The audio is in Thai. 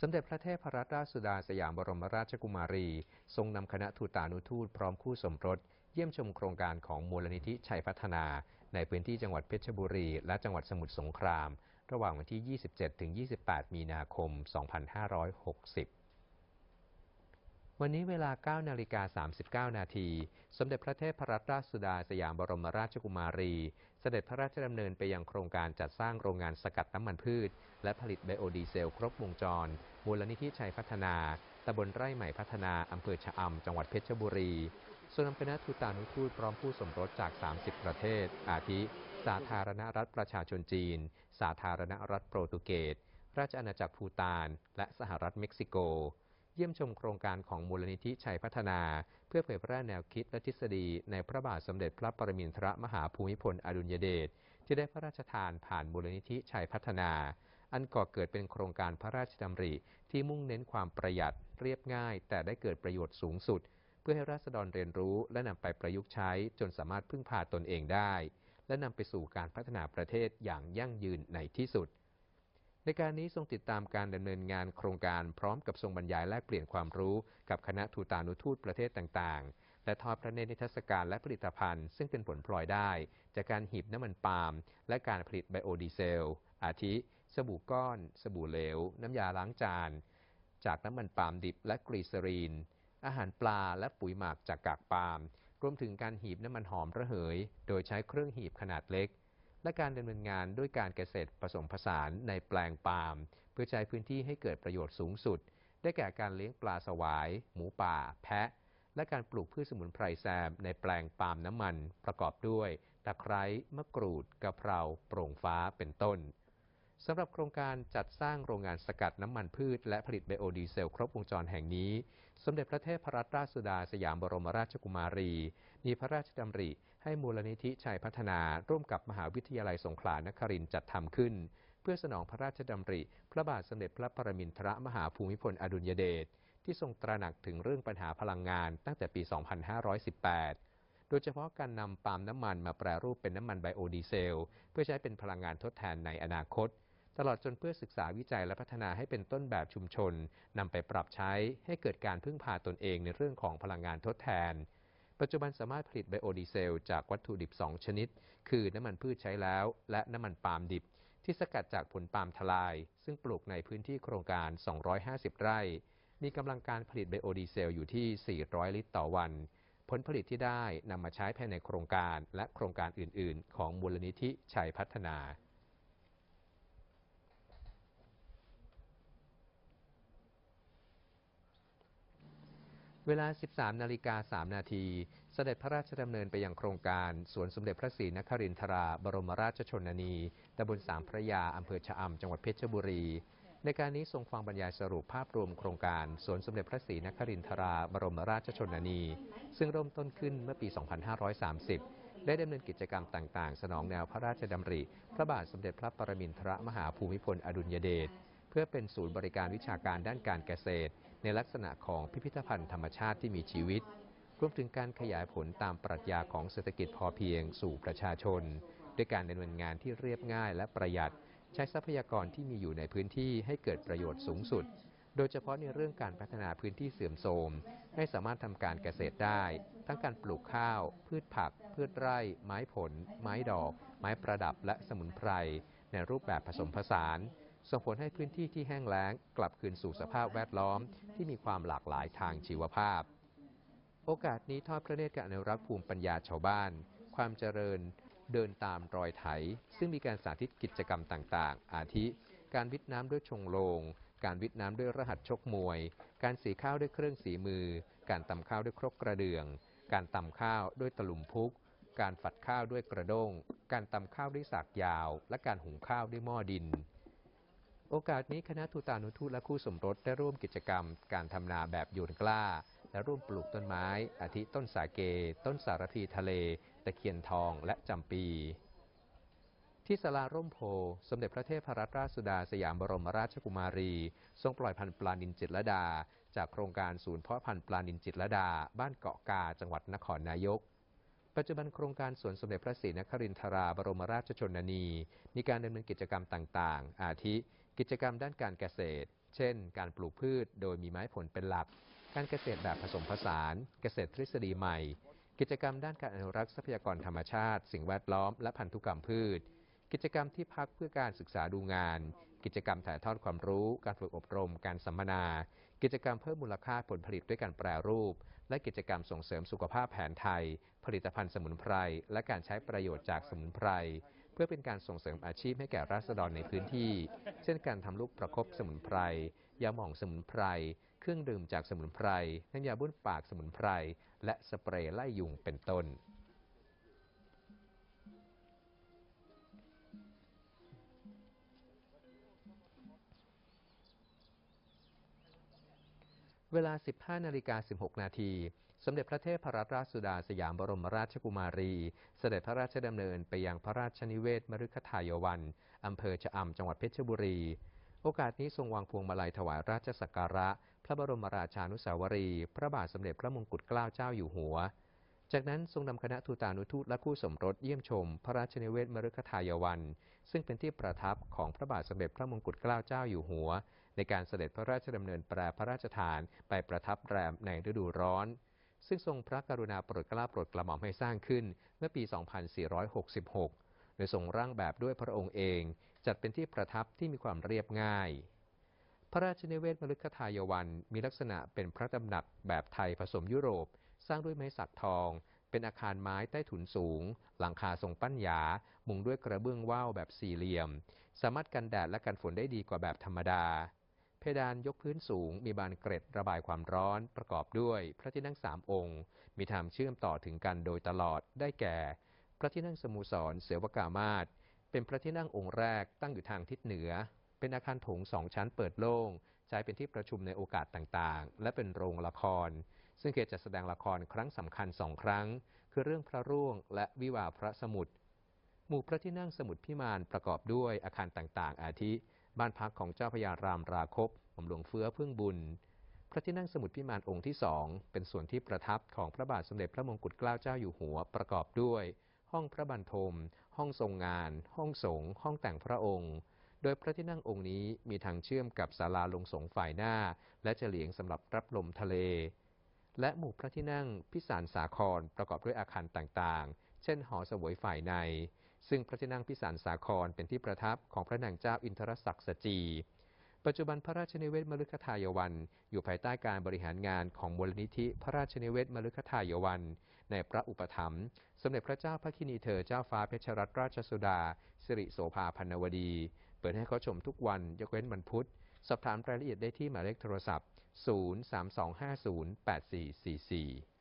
สมเด็จพระเทพรัตนราชสุดาสยามบรมราชกุมารี ทรงนำคณะทูตานุทูตพร้อมคู่สมรส เยี่ยมชมโครงการของมูลนิธิชัยพัฒนา ในพื้นที่จังหวัดเพชรบุรี และจังหวัดสมุทรสงคราม ระหว่างวันที่ 27-28 มีนาคม 2560 วันนี้เวลา9นาฬิกา39 นาที สมเด็จพระเทพรัตนราชสุดาสยามบรมราชกุมารี เสด็จพระราชดำเนินไปยังโครงการจัดสร้างโรงงานสกัดน้ำมันพืช และผลิตไบโอดีเซลครบวงจร มูลนิธิชัยพัฒนา ตำบลไร่ใหม่พัฒนา อำเภอชะอำ จังหวัดเพชรบุรี ส่วนนำคณะทูตานุทูตพร้อมผู้สมรสจาก 30 ประเทศ อาทิ สาธารณรัฐประชาชนจีน สาธารณรัฐโปรตุเกส ราชอาณาจักรภูตาน และสหรัฐเม็กซิโก เยี่ยมชมโครงการของมูลนิธิชัยพัฒนา เพื่อเผยแพร่แนวคิดและทฤษฎีในพระบาทสมเด็จพระปรมินทรมหาภูมิพลอดุลยเดชที่ได้พระราชทานผ่านมูลนิธิชัยพัฒนา อันก่อเกิดเป็นโครงการพระราชดำริที่มุ่งเน้นความประหยัดเรียบง่าย แต่ได้เกิดประโยชน์สูงสุด เพื่อให้ราษฎรเรียนรู้และนำไปประยุกต์ใช้จนสามารถพึ่งพาตนเองได้ และนำไปสู่การพัฒนาประเทศอย่างยั่งยืนในที่สุด ในการนี้ทรงติดตามการดำเนินงานโครงการพร้อมกับทรงบรรยายแลกเปลี่ยนความรู้กับคณะทูตานุทูตประเทศต่างๆ และทอดพระเนตรนิทรรศการและผลิตภัณฑ์ ซึ่งเป็นผลพลอยได้ จากการหีบน้ำมันปาล์มและการผลิตไบโอดีเซล อาทิ สบู่ก้อน สบู่เหลว น้ำยาล้างจาน จากน้ำมันปาล์มดิบและกรีซอรีน อาหารปลาและปุ๋ยหมักจากกากปาล์มรวมถึงการหีบน้ำมันหอมระเหย โดยใช้เครื่องหีบขนาดเล็ก และการดำเนินงานด้วยการเกษตรผสมผสานในแปลงปาล์มเพื่อใช้พื้นที่ให้เกิดประโยชน์สูงสุด ได้แก่การเลี้ยงปลาสวาย หมูป่า แพะ และการปลูกพืชสมุนไพรแซมในแปลงปาล์มน้ำมันประกอบด้วย ตะไคร้มะกรูดกะเพราโปร่งฟ้าเป็นต้น สำหรับโครงการจัดสร้างโรงงานสกัดน้ำมันพืช และผลิตไบโอดีเซลครบวงจรแห่งนี้ สมเด็จพระเทพรัตนราชสุดาสยามบรมราชกุมารี มีพระราชดำริ ให้มูลนิธิชัยพัฒนา ร่วมกับมหาวิทยาลัยสงขลานครินจัดทำขึ้น เพื่อสนองพระราชดำริ พระบาทสมเด็จพระปรมินทรมหาภูมิพลอดุลยเดชที่ทรงตระหนักถึงเรื่องปัญหาพลังงานตั้งแต่ปี 2518โดยเฉพาะการนำปาล์มน้ำมันมาแปรรูปเป็นน้ำมันไบโอดีเซล เพื่อใช้เป็นพลังงานทดแทนในอนาคต ตลอดจนเพื่อศึกษาวิจัยและพัฒนาให้เป็นต้นแบบชุมชนนำไปปรับใช้ให้เกิดการพึ่งพาตนเองในเรื่องของพลังงานทดแทน ปัจจุบันสามารถผลิตไบโอดีเซล จากวัตถุดิบ 2 ชนิด คือน้ำมันพืชใช้แล้ว และน้ำมันปาล์มดิบ ที่สกัดจากผลปาล์มทลาย ซึ่งปลูกในพื้นที่โครงการ 250 ไร่ มีกำลังการผลิตไบโอดีเซลอยู่ที่ 400 ลิตรต่อวันผลผลิตที่ได้นำมาใช้ภายในโครงการและโครงการอื่น ๆ ของมูลนิธิชัยพัฒนา เวลา 13 นาฬิกา 3 นาที เสด็จพระราชดำเนินไปยังโครงการสวนสมเด็จพระศรีนครินทรา บรมราชชนนี ตำบลสามพระยา อำเภอชะอำ จังหวัดเพชรบุรี ในการนี้ทรงฟังบรรยายสรุปภาพรวมโครงการสวนสมเด็จพระศรีนครินทรา บรมราชชนนี ซึ่งเริ่มต้นขึ้นเมื่อปี 2530 ได้ดำเนินกิจกรรมต่าง ๆ สนองแนวพระราชดำริ พระบาทสมเด็จพระปรมินทรมหาภูมิพลอดุลยเดช เพื่อเป็นศูนย์บริการวิชาการด้านการเกษตร ในลักษณะของพิพิธภัณฑ์ธรรมชาติที่มีชีวิต รวมถึงการขยายผลตามปรัชญาของเศรษฐกิจพอเพียงสู่ประชาชน ด้วยการดำเนินงานที่เรียบง่ายและประหยัด ใช้ทรัพยากรที่มีอยู่ในพื้นที่ให้เกิดประโยชน์สูงสุด โดยเฉพาะในเรื่องการพัฒนาพื้นที่เสื่อมโทรมให้สามารถทำการเกษตรได้ ทั้งการปลูกข้าว พืชผัก พืชไร่ ไม้ผล ไม้ดอก ไม้ประดับและสมุนไพรในรูปแบบผสมผสาน ส่งผลให้พื้นที่ที่แห้งแล้งกลับคืนสู่สภาพแวดล้อมที่มีความหลากหลายทางชีวภาพ โอกาสนี้ทอดพระเนตรการอนุรักษ์ภูมิปัญญาชาวบ้าน ความเจริญเดินตามรอยไถ ซึ่งมีการสาธิตกิจกรรมต่างๆ อาทิ การวิทน้ำด้วยชงโลง การวิทน้ำด้วยรหัสชกมวย การสีข้าวด้วยเครื่องสีมือ การตำข้าวด้วยครกกระเดื่อง การตำข้าวด้วยตะลุมพุก การฝัดข้าวด้วยกระด้ง การตำข้าวด้วยสากยาว และการหุงข้าวด้วยหม้อดิน โอกาสนี้คณะทูตานุทูตและคู่สมรสได้ร่วมกิจกรรม การทำนาแบบโยนกล้า และร่วมปลูกต้นไม้ อาทิต้นสาเก ต้นสารพีทะเล ตะเคียนทองและจำปี ที่สาราร่มโพ สมเด็จพระเทพรัตนราชสุดาสยามบรมราชกุมารี ทรงปล่อยพันธุ์ปลานินจิตรดา จากโครงการศูนย์เพาะพันธุ์ปลานินจิตรดา บ้านเกาะกาจังหวัดนครนายก ปัจจุบันโครงการสวนสมเด็จพระศรีนครินทราบรมราชชนนี มีการดำเนินกิจกรรมต่างๆ อาทิ กิจกรรมด้านการเกษตร เช่น การปลูกพืชโดยมีไม้ผลเป็นหลัก การเกษตรแบบผสมผสาน เกษตรทฤษฎีใหม่ กิจกรรมด้านการอนุรักษ์ทรัพยากรธรรมชาติ สิ่งแวดล้อม และพันธุกรรมพืช กิจกรรมที่พักเพื่อการศึกษาดูงาน กิจกรรมถ่ายทอดความรู้ การฝึกอบรม การสัมมนา กิจกรรมเพิ่มมูลค่าผลผลิตด้วยการแปรรูป และกิจกรรมส่งเสริมสุขภาพแผนไทย ผลิตภัณฑ์สมุนไพร และการใช้ประโยชน์จากสมุนไพร เพื่อเป็นการส่งเสริมอาชีพให้แก่ราษฎรในพื้นที่ เช่นการทำลูกประคบสมุนไพร ยาหม่องสมุนไพร เครื่องดื่มจากสมุนไพร น้ำยาบ้วนปากสมุนไพร และสเปรย์ไล่ยุงเป็นต้น เวลา 15นาฬิกา16 นาที สมเด็จพระเทพรัตนราชสุดาสยามบรมราชกุมารี เสด็จพระราชดำเนินไปยังพระราชนิเวศมฤคทายวัน อำเภอชะอำจังหวัดเพชรบุรี โอกาสนี้ทรงวางพวงมาลัยถวายราชสักการะ พระบรมราชานุสาวรี พระบาทสมเด็จพระมงกุฎเกล้าเจ้าอยู่หัว จากนั้นทรงนำคณะทูตานุทูตและคู่สมรสเยี่ยมชม พระราชนิเวศมฤคทายวัน ซึ่งเป็นที่ประทับของพระบาทสมเด็จพระมงกุฎเกล้าเจ้าอยู่หัว ในการเสด็จพระราชดำเนินแปรพระราชทานไปประทับแรมในฤดูร้อน ซึ่งทรงพระกรุณาโปรดเกล้าโปรดกระหม่อมให้สร้างขึ้นเมื่อปี 2466 โดยทรงร่างแบบด้วยพระองค์เอง จัดเป็นที่ประทับที่มีความเรียบง่ายพระราชนิเวศมฤคทายวันมีลักษณะเป็นพระตำหนักแบบไทยผสมยุโรป สร้างด้วยไม้สักทอง เป็นอาคารไม้ใต้ถุนสูง หลังคาทรงปั้นหยา มุงด้วยกระเบื้องว่าวแบบสี่เหลี่ยม สามารถกันแดดและกันฝนได้ดีกว่าแบบธรรมดา เพดานยกพื้นสูง มีบานเกร็ดระบายความร้อน ประกอบด้วยพระที่นั่งสามองค์ มีทางเชื่อมต่อถึงกันโดยตลอด ได้แก่ พระที่นั่งสมุสรเสวกามาศเป็นพระที่นั่งองค์แรกตั้งอยู่ทางทิศเหนือ เป็นอาคารโถงสองชั้นเปิดโล่ง ใช้เป็นที่ประชุมในโอกาสต่างๆ และเป็นโรงละคร ซึ่งเคยจัดแสดงละครครั้งสำคัญสองครั้ง คือเรื่องพระร่วงและวิวาพระสมุทรหมู่พระที่นั่งสมุทรพิมานประกอบด้วยอาคารต่างๆ อาทิ บ้านพักของเจ้าพระยารามราคบหม่อมหลวงเฟื้อพึ่งบุญ พระที่นั่งสมุทรพิมานองค์ที่สองเป็นส่วนที่ประทับของพระบาทสมเด็จพระมงกุฎเกล้าเจ้าอยู่หัวประกอบด้วย ห้องพระบรรทม ห้องทรงงาน ห้องสงฆ์ห้องแต่งพระองค์โดยพระที่นั่งองค์นี้มีทางเชื่อมกับศาลาลงสงฝ่ายหน้า และเฉลียงสำหรับรับลมทะเล และหมู่พระที่นั่งพิสารสาครประกอบด้วยอาคารต่างๆ เช่นหอเสวยฝ่ายใน ซึ่งพระที่นั่งพิสารสาครเป็นที่ประทับของพระนางเจ้าอินทรศักดิ์สจี ปัจจุบันพระราชนิเวศมฤคทายวัน อยู่ภายใต้การบริหารงานของมูลนิธิพระราชนิเวศมฤคทายวัน ในพระอุปถัมภ์สมเด็จพระเจ้าพระคินีเธอเจ้าฟ้าเพชรรัตนราชสุดา สิริโสภาพันวดี เปิดให้เข้าชมทุกวันยกเว้นวันพุธ สอบถามรายละเอียดได้ที่หมายเลขโทรศัพท์ 032508444